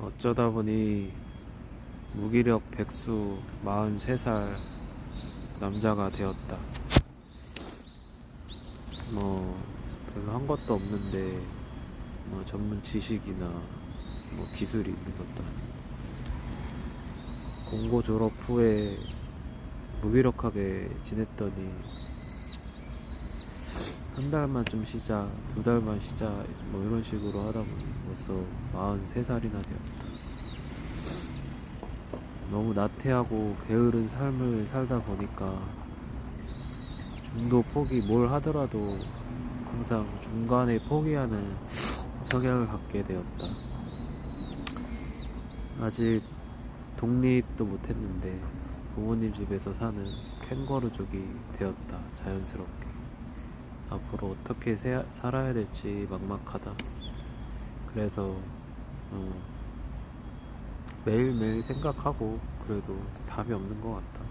어쩌다 보니 무기력 백수 43살 남자가 되었다. 뭐 별로 한 것도 없는데 뭐 전문 지식이나 뭐 기술이 있는 것도 공고 졸업 후에 무기력하게 지냈더니 한 달만 좀 쉬자, 두 달만 쉬자, 뭐 이런 식으로 하다 보니 벌써 43살이나 되었다. 너무 나태하고 게으른 삶을 살다 보니까 중도 포기 뭘 하더라도 항상 중간에 포기하는 성향을 갖게 되었다. 아직 독립도 못했는데 부모님 집에서 사는 캥거루족이 되었다. 자연스럽게. 앞으로 어떻게 세- 살아야 될지 막막하다. 그래서 어, 매일매일 생각하고 그래도 답이 없는 것 같다.